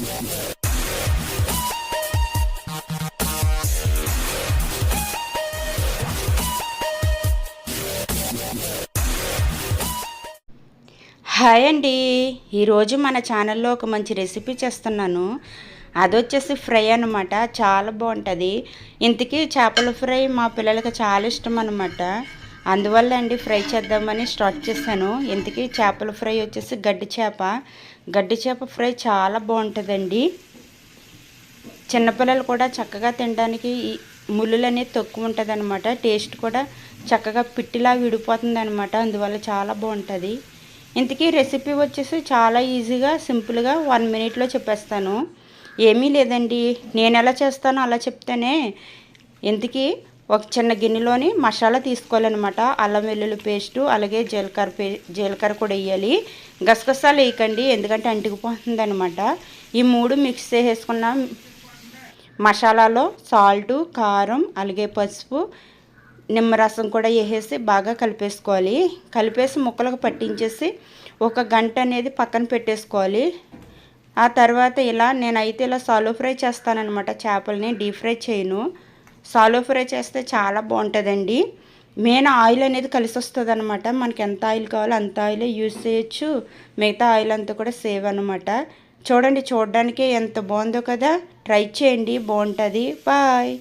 Hi అండి. ఈరోజు మన ఛానల్లో ఒక మంచి రెసిపీ చేస్తున్నాను. అదొచ్చేసి ఫ్రై అనమాట చాలా బాగుంటుంది ఇంతకీ చేపల ఫ్రై మా పిల్లలకి చాలా ఇష్టం అనమాట అందువల్ల అండి ఫ్రై చేద్దామని స్టార్ట్ చేశాను. ఇంతకీ చేపల ఫ్రై వచ్చేసి గడ్డి చేప. గడ్డి చేప ఫ్రై చాలా బాగుంటుందండి. చిన్నపిల్లలు కూడా చక్కగా తినడానికి ఈ ముళ్ళులు అనేది తక్కువ ఉంటుంది అనమాట టేస్ట్ కూడా చక్కగా పిట్టిలా విడిపోతుంది అనమాట అందువల్ల చాలా బాగుంటుంది. ఇంతకీ రెసిపీ వచ్చేసి చాలా ఈజీగా సింపుల్గా వన్ మినిట్లో చెప్పేస్తాను. ఏమీ లేదండి. నేను ఎలా చేస్తానో అలా చెప్తేనే. ఇంతకీ ఒక చిన్న గిన్నెలోని మసాలా తీసుకోవాలన్నమాట. అల్లం వెల్లుల్లి పేస్టు అలాగే జీలకర్ర పే జీలకర్ర కూడా వేయాలి. గసగసాలు వేయకండి ఎందుకంటే అంటుకుపోతుంది అనమాట ఈ మూడు మిక్స్ చేసేసుకున్న మసాలాలో సాల్టు కారం అలాగే పసుపు నిమ్మరసం కూడా వేసేసి బాగా కలిపేసుకోవాలి. కలిపేసి ముక్కలకు పట్టించేసి ఒక గంట అనేది పక్కన పెట్టేసుకోవాలి. ఆ తర్వాత ఇలా నేనైతే ఇలా సాలో ఫ్రై చేస్తానన్నమాట. చేపలని డీప్ ఫ్రై చేయను. సాలో ఫ్రై చేస్తే చాలా బాగుంటుందండి. మెయిన్ ఆయిల్ అనేది కలిసి వస్తుంది అనమాట మనకి ఎంత ఆయిల్ కావాలో అంత ఆయిలే యూజ్ చేయొచ్చు. మిగతా ఆయిల్ అంతా కూడా సేవ్ అనమాట. చూడండి చూడడానికి ఎంత బాగుందో కదా. ట్రై చేయండి బాగుంటుంది. బాయ్.